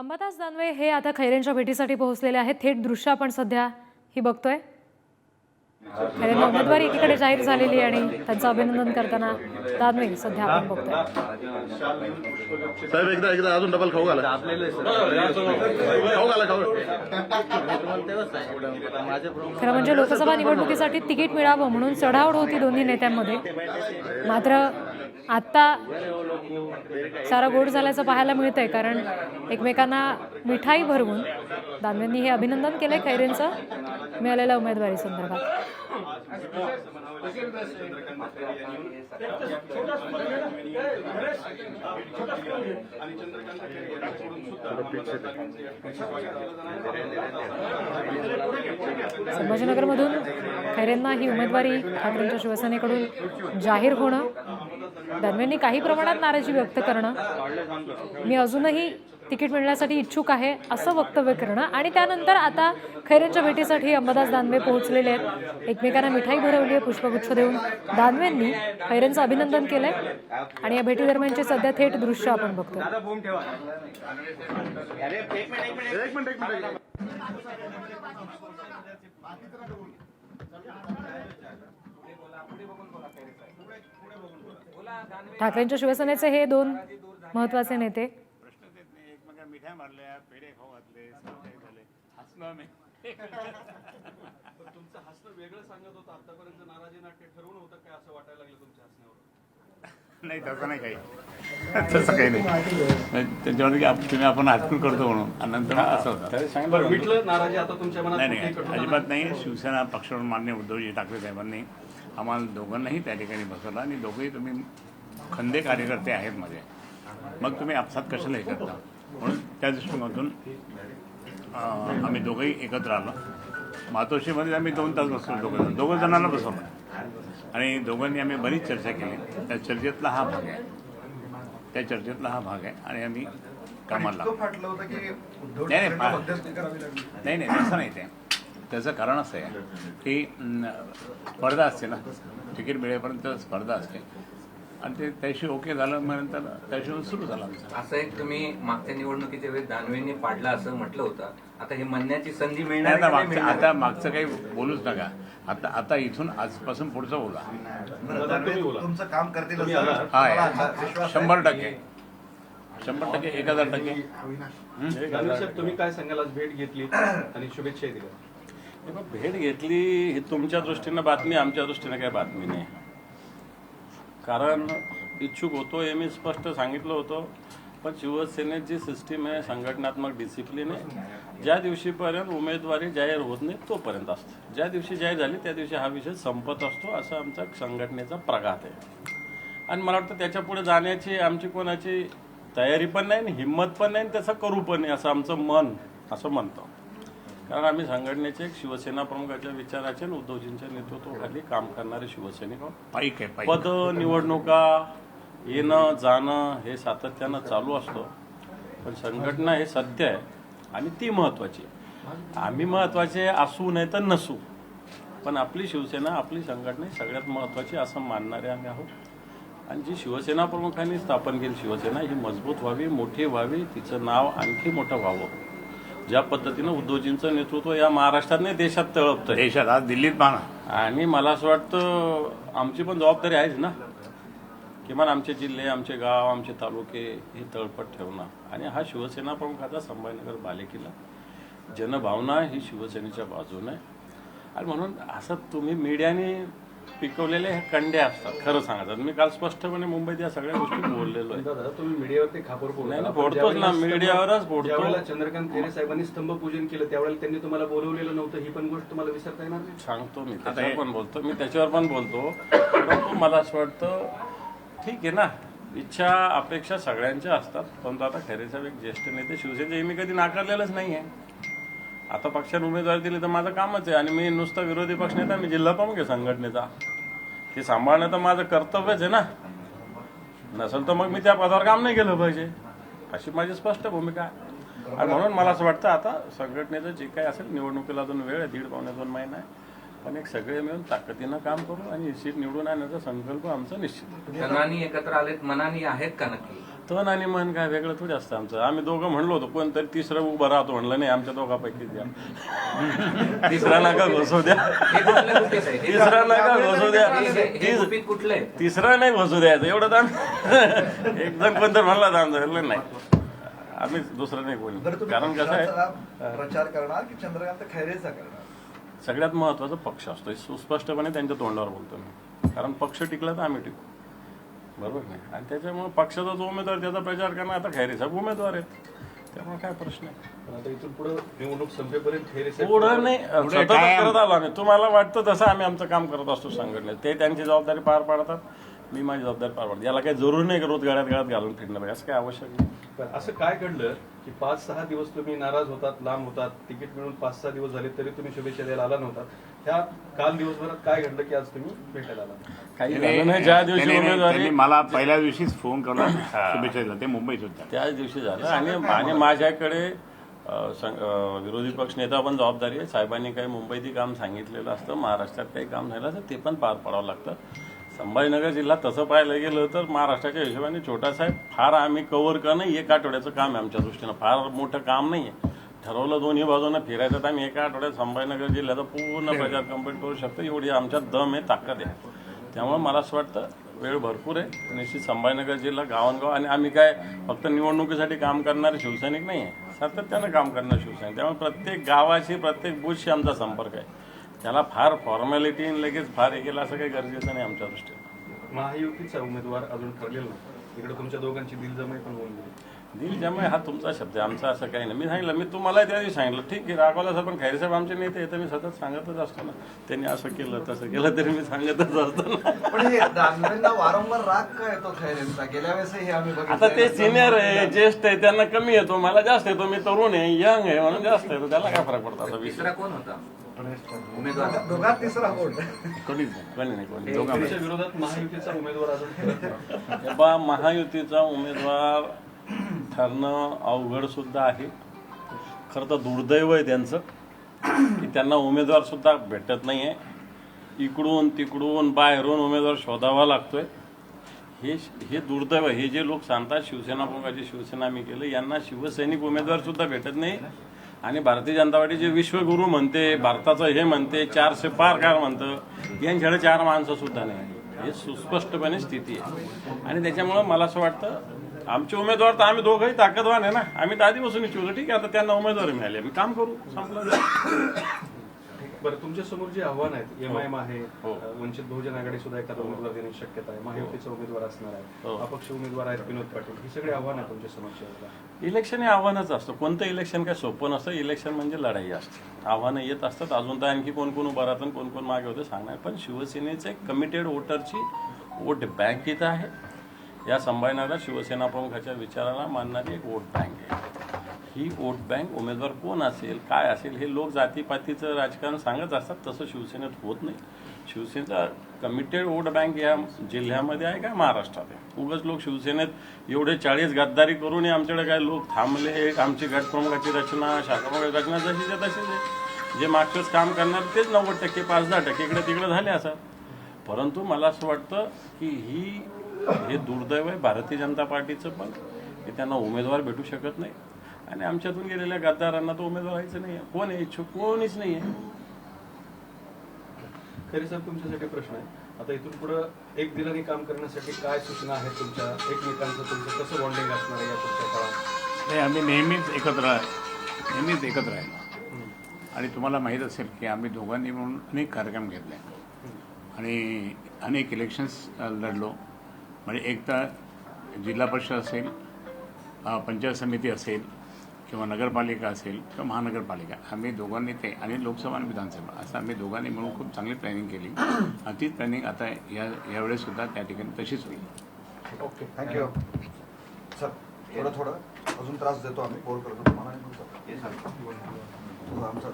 अंबादास दानवे हे आता खैरेंच्या भेटीसाठी पोहोचलेले आहेत. थेट दृश्य आपण सध्या ही बघतोय. खैरेंना उमेदवारी एकीकडे जाहीर झालेली आणि त्यांचं अभिनंदन करताना दानवे सध्या आपण बघतोय. साहेब एकदा एकदा अजून डबल खाऊ घाला. खाऊ घाला खाऊ खरं म्हणजे लोकसभा निवडणुकीसाठी तिकीट मिळावं म्हणून चढावड होती दोन्ही नेत्यांमध्ये. मात्र आत्ता सारा गोड झाल्याचं पाहायला मिळतंय कारण एकमेकांना मिठाई भरवून दानवेंनी हे अभिनंदन केलं आहे खैरेंचं. मिळालेल्या उमेदवारी संदर्भात. संभाजीनगरमधून खैरेंना ही उमेदवारी ठाकरेंच्या शिवसेनेकडून जाहीर होणं दानवेंनी काही प्रमाणात नाराजी व्यक्त करणं. मी अजूनही तिकीट मिळण्यासाठी इच्छुक आहे असं वक्तव्य करणं. आणि त्यानंतर आता खैरेंच्या भेटीसाठी अंबादास दानवे पोहोचलेले आहेत. एकमेकांना मिठाई भरवली आहे पुष्पगुच्छ देऊन. दानवेंनी खैरेंचं अभिनंदन केलंय. आणि या भेटीदरम्यानचे सध्या थेट दृश्य आपण बघतो एक मिनिट एक मिनिट ठाकरेंच्या शिवसेनेचे हे दोन महत्त्वाचे नेते. एकमेका मिठाई मारल्या पेढे खाऊ घातले सगळं काही झाले हसलो आम्ही तुमचं हसणं वेगळं सांगत होतं आतापर्यंत नाराजी नाट्य ठरवून होतं काय असं वाटायला लागलं तुमच्या हसण्यावर नाही तसं नाही काही. तसं काही नाही. त्याच्यामध्ये तुम्ही आपण हटकून करतो म्हणून. नंतर असं होतं. बरं मिटलं नाराजी आता तुमच्या मनात नाही नाही. अजिबात नाही? शिवसेना पक्षाकडून मान्य उद्धवजी ठाकरे साहेबांनी आम्हाला दोघांनाही त्या ठिकाणी बसवलं आणि दोघंही तुम्ही खंदे कार्यकर्ते आहेत माझे. मग तुम्ही आपसात कशाला हे करता? म्हणून त्या दृष्टिकोनातून आम्ही दोघंही एकत्र आलो. मातोश्रीमध्ये आम्ही दोन तास बसलो दोघं दोघं जणांना बसवलं. आणि दोघांनी आम्ही बरीच चर्चा केली. त्या चर्चेतला हा भाग आहे. त्या चर्चेतला हा भाग आहे आणि आम्ही कामाला नाही, नाही, तसं नाही ते. त्याचं कारण असं आहे की स्पर्धा असते ना तिकीट मिळेपर्यंत स्पर्धा असते. आणि ते त्याशी ओके झालं नंतर त्याशिवाय सुरू झालं असं एक तुम्ही मागच्या निवडणुकीच्या वेळेस दानवेंनी पाडला असं म्हटलं होतं. आता हे म्हणण्याची संधी मिळणार आता मागचं मिळणार? आता मागचं काही बोलूच नका. आता आता इथून आजपासून पुढचं बोला. तुमचं काम करतील. शंभर टक्के. शंभर टक्के एक हजार टक्के. तुम्ही काय सांगाल आज भेट घेतली आणि शुभेच्छा दिल्या? भेट घेतली ही तुमच्या दृष्टीनं बातमी आमच्या दृष्टीनं काही बातमी नाही. कारण इच्छुक होतो हे मी स्पष्ट सांगितलं होतं. पण शिवसेनेत जी सिस्टीम आहे संघटनात्मक डिसिप्लिन आहे ज्या दिवशीपर्यंत उमेदवारी जाहीर होत नाही तोपर्यंत असते. ज्या दिवशी जाहीर झाली त्या दिवशी हा विषय संपत असतो असा आमचा संघटनेचा प्रघात आहे. आणि मला वाटतं त्याच्या पुढे जाण्याची आमची कोणाची तयारी पण नाही आणि हिंमत पण नाही आणि त्याचं करू पण नाही असं आमचं मन असं म्हणतं. कारण आम्ही संघटनेचे एक शिवसेना प्रमुखाच्या विचाराचे आणि उद्धवजींच्या नेतृत्वाखाली काम करणारे शिवसैनिक. पाईक आहे पद निवडणुका येणं जाणं हे सातत्यानं चालू असतं. पण संघटना हे सत्य आहे आणि ती महत्वाची आम्ही महत्त्वाचे असू नाही तर नसू. पण आपली शिवसेना आपली संघटना सगळ्यात महत्वाची असं मानणारे आम्ही आहोत. आणि जी शिवसेना प्रमुखांनी स्थापन केली शिवसेना ही मजबूत व्हावी मोठी व्हावी तिचं नाव आणखी मोठं व्हावं. ज्या पद्धतीनं उद्धवजींचं नेतृत्व या महाराष्ट्रात नाही देशात तळपतंय. देशात आज दिल्लीत पाहा आणि मला असं वाटतं आमची पण जबाबदारी आहेच ना. किमान आमचे जिल्हे आमचे गाव आमचे तालुके हे तळपट ठेवणं. आणि हा शिवसेना प्रमुखाचा संभाजीनगर बालेकिल्ला. जनभावना ही शिवसेनेच्या बाजूने आहे. आणि म्हणून असं तुम्ही मीडियाने पिकवलेले हे कंडे असतात खरं सांगतात मी काल स्पष्टपणे मुंबईत या सगळ्या गोष्टी बोललेलो आहे. दादा तुम्ही मीडियावरती खापर फोडता. नाही, नाही, आपण फोडतोच ज्यावेळेला ना, मीडियावरच फोडतो. ज्यावेळेला चंद्रकांत खैरे साहेबांनी स्तंभ पूजन केलं त्यावेळेला त्यांनी तुम्हाला बोलवलेलं नव्हतं. ही पण गोष्ट तुम्हाला विसरता येणार नाही? सांगतो मी त्याच्यावर पण बोलतो. मी त्याच्यावर पण बोलतो. परंतु मला असं वाटतं ठीक आहे ना. इच्छा अपेक्षा सगळ्यांच्या असतात. परंतु आता खैरे साहेब एक ज्येष्ठ नेते. शिवसेनेचे मी कधी नाकारलेलंच नाही आहे आता पक्षाने उमेदवारी दिली तर माझं कामच आहे. आणि मी नुसता विरोधी पक्ष नेता मी जिल्हा प्रमुख आहे संघटनेचा. ते सांभाळणं तर माझं कर्तव्यच आहे ना. नसेल तर मग मी त्या पदावर काम नाही केलं पाहिजे. अशी माझी स्पष्ट भूमिका आहे. आणि म्हणून मला असं वाटतं आता संघटनेचं जे काही असेल निवडणुकीला अजून वेळ आहे दीड पावणे दोन महिना आहे. पण एक सगळे मिळून ताकदीनं काम करू आणि सीट निवडून आणण्याचा संकल्प आमचा निश्चित मनानी एकत्र आलेत मनानी आहेत का नक्की? तन आणि मन काय वेगळं थोडी असतं आमचं. आम्ही दोघं म्हणलो होतो कोणतरी तिसरं उभं राहतो म्हणलं नाही आमच्या दोघांपैकी द्या तिसरा नका घोसू द्या. तिसरा नका घोसू द्या. तिसरा नाही घोसू द्यायचं. एवढं तर आम्ही एकदम म्हणलं तर आमचं म्हणलं नाही. आम्ही दुसरं नाही बोलू कारण कसं आहे प्रचार करणार की चंद्रकांत खैरेचा करणार? सगळ्यात महत्त्वाचा पक्ष असतो. हे सुस्पष्टपणे त्यांच्या तोंडावर बोलतो मी. कारण पक्ष टिकला तर आम्ही टिकू. बरोबर नाही? आणि त्याच्यामुळे पक्षाचा जो उमेदवार त्याचा प्रचार करणं आता खैरे साहेब उमेदवार आहेत. त्यामुळे काय प्रश्न आहे? पण आता इथून पुढे निवडणूक संपेपर्यंत खैरे साहेब पुढं नाही सतत करत आलो आम्ही. तुम्हाला वाटतं तसं आम्ही आमचं काम करत असतो संघटनेत. ते त्यांची जबाबदारी पार पाडतात मी माझी जबाबदारी पार पाडतो. याला काही जरूर नाही रोज गाड्यात गाड्यात घालून फिरणं पाहिजे असं काही आवश्यक नाही. असं काय घडलं की पाच सहा दिवस तुम्ही नाराज होतात लांब होतात तिकीट मिळून पाच सहा दिवस झाले तरी तुम्ही शुभेच्छा द्यायला आला नव्हता. ह्या काल दिवसभरात काय घडलं की आज तुम्ही भेटायला आला? काही त्याने- झालं नाही ज्या दिवशी त्याने- उमेदवारी त्यांनी मला पहिल्या दिवशीच फोन करून शुभेच्छा दिल्या. ते मुंबईत होत्या त्याच दिवशी झालं. आणि आणि माझ्याकडे विरोधी पक्ष नेता पण जबाबदारी आहे. साहेबांनी काही मुंबईत काम सांगितलेलं असतं. महाराष्ट्रात काही काम झालं असतं. ते पण पार पाडावं लागतं. संभाजीनगर जिल्हा तसं पाहायला गेलं तर महाराष्ट्राच्या हिशोबाने छोटासा आहे फार आम्ही कव्हर करणं एक आठवड्याचं काम आहे आमच्या दृष्टीनं. फार मोठं काम नाही आहे. ठरवलं दोन्ही बाजूनं फिरायचं तर आम्ही एका आठवड्यात संभाजीनगर जिल्ह्याचा पूर्ण प्रचार कंप्लीट करू शकतो. एवढी आमच्यात दम आहे ताकद आहे. त्यामुळे मला असं वाटतं वेळ भरपूर आहे. निश्चित संभाजीनगर जिल्हा गावांगाव आणि आम्ही काय फक्त निवडणुकीसाठी काम करणारे शिवसैनिक नाही आहे. सातत्यानं काम करणारे शिवसैनिक. त्यामुळे प्रत्येक गावाशी प्रत्येक बुथशी आमचा संपर्क आहे. त्याला फार फॉर्मॅलिटी लगेच फार हे केलं असं काही गरजेचं नाही आमच्या दृष्टीनं. महायुतीचा उमेदवार अजून ठरलेला नाही इकडे तुमच्या दोघांची दिलजमाई पण होऊन गेली. दिल जमाय हा तुमचा शब्द आहे आमचा असं काही नाही. मी सांगितलं मी तुम्हाला त्या दिवशी सांगितलं ठीक आहे राघवला साहेब पण खैरे साहेब आमचे नेते तर मी सतत सांगतच असतो ना. त्यांनी असं केलं तसं केलं तरी मी सांगतच असतो ना. पण हे दानवेंना वारंवार राग का येतो खैरेंचा? गेल्या आम्ही आता. ते सिनियर आहे ज्येष्ठ आहे त्यांना कमी येतो मला जास्त येतो मी तरुण आहे यंग आहे म्हणून जास्त येतो त्याला काय फरक पडतो? आता विषय. कोण होता? उमेदवार. दोघात तिसरा कोण? कोणीच नाही कोणी नाही कोणी त्यांच्या विरोधात महायुतीचा उमेदवार अजून ठरत नाही. बा महायुतीचा उमेदवार ठरणं अवघड सुद्धा आहे. खरं तर दुर्दैव आहे त्यांचं की त्यांना उमेदवार सुद्धा भेटत नाही आहे इकडून तिकडून बाहेरून उमेदवार शोधावा लागतोय. हे हे दुर्दैव आहे. हे जे लोक सांगतात शिवसेना प्रमुखाची शिवसेना आम्ही केलं यांना शिवसैनिक उमेदवार सुद्धा भेटत नाही. आणि भारतीय जनता पार्टीचे विश्वगुरू म्हणते भारताचं हे म्हणते चारशे पार कार म्हणतं यांच्याकडे चार माणसं सुद्धा नाही. हे सुस्पष्टपणे स्थिती आहे. आणि त्याच्यामुळं मला असं वाटतं आमचे उमेदवार तर आम्ही दोघंही ताकदवान आहे ना. आम्ही तर आधीपासून इच्छुक ठीक आहे आता त्यांना उमेदवारी मिळाली आम्ही काम करू. संपलं. बरं तुमच्यासमोर जे आव्हान आहेत एम आय एम आहे हो. वंचित बहुजन आघाडी सुद्धा एखादा उमेदवार देण्याची शक्यता आहे. महायुतीचा उमेदवार असणार हो. आहे अपक्ष उमेदवार आहेत विनोद पाटील. ही सगळी आव्हान आहे तुमच्या समोरच्या इलेक्शन हे आव्हानच असतं. कोणतं इलेक्शन काय सोपं नसतं. इलेक्शन म्हणजे लढाई असते. आव्हानं येत असतात. अजून तर आणखी कोण कोण उभं राहतं आणि कोण कोण मागे होतं सांगणार पण शिवसेनेचं कमिटेड वोटरची वोट बँक इथं आहे. या संभाजीनगरात शिवसेना प्रमुखाच्या विचाराला मानणारी एक वोट बँक आहे. ही वोट बँक उमेदवार कोण असेल काय असेल हे लोक जातीपातीचं राजकारण सांगत असतात तसं शिवसेनेत होत नाही. शिवसेनेचा कमिटेड वोट बँक या जिल्ह्यामध्ये आहे का महाराष्ट्रात आहे? उगाच लोक शिवसेनेत एवढे चाळीस गद्दारी करून आमच्याकडे काय लोक थांबले आमची गटप्रमुखाची रचना शाखाप्रमुखाची रचना जशीच्या तशीच आहे जे मागचंच काम करणार तेच नव्वद टक्के पाच दहा टक्के इकडे तिकडे झाले असतात परंतु मला असं वाटतं की ही हे दुर्दैव आहे भारतीय जनता पार्टीचं पण की त्यांना उमेदवार भेटू शकत नाही. आणि आमच्यातून गेलेल्या गद्दारांना तो उमेदवार व्हायचं नाही आहे. कोण आहे इच्छुक? कोणीच नाही आहे. खरे साहेब तुमच्यासाठी प्रश्न आहे. आता इथून पुढे एक दिलाने काम करण्यासाठी काय सूचना आहेत तुमच्या एकमेकांचं तुमचं? कसं बॉन्डिंग असणार आहे या पुढच्या काळात? नाही आम्ही नेहमीच एकत्र नेहमीच एकत्र राहिलो आणि तुम्हाला माहीत असेल की आम्ही दोघांनी म्हणून अनेक कार्यक्रम घेतले. आणि अनेक इलेक्शन्स लढलो. म्हणजे एक तर जिल्हा परिषद असेल पंचायत समिती असेल किंवा नगरपालिका असेल किंवा महानगरपालिका आम्ही दोघांनी ते आणि लोकसभा आणि विधानसभा असं आम्ही दोघांनी मिळून खूप चांगली प्लॅनिंग केली. आणि तीच प्लॅनिंग आता या यावेळेस सुद्धा त्या ठिकाणी तशीच होईल. ओके थँक्यू सर थोडं थोडं. अजून त्रास देतो आम्ही बोर करतो तुम्हाला आमचा